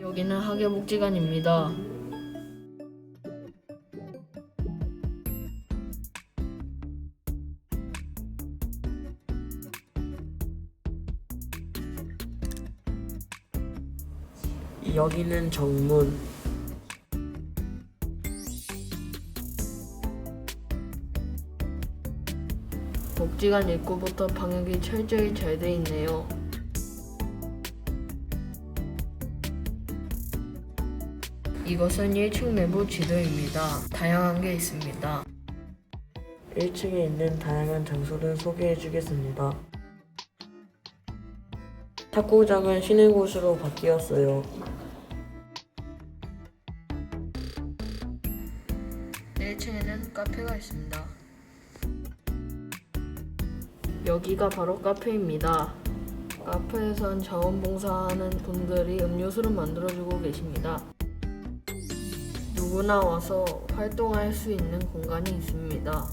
여기는 학예복지관입니다. 여기는 정문. 복지관 입구부터 방역이 철저히 잘 돼 있네요. 이것은 1층 내부 지도입니다. 다양한 게 있습니다. 1층에 있는 다양한 장소를 소개해 주겠습니다. 탁구장은 쉬는 곳으로 바뀌었어요. 1층에는 카페가 있습니다. 여기가 바로 카페입니다. 카페에선 자원봉사하는 분들이 음료수를 만들어주고 계십니다. 누구나 와서 활동할 수 있는 공간이 있습니다.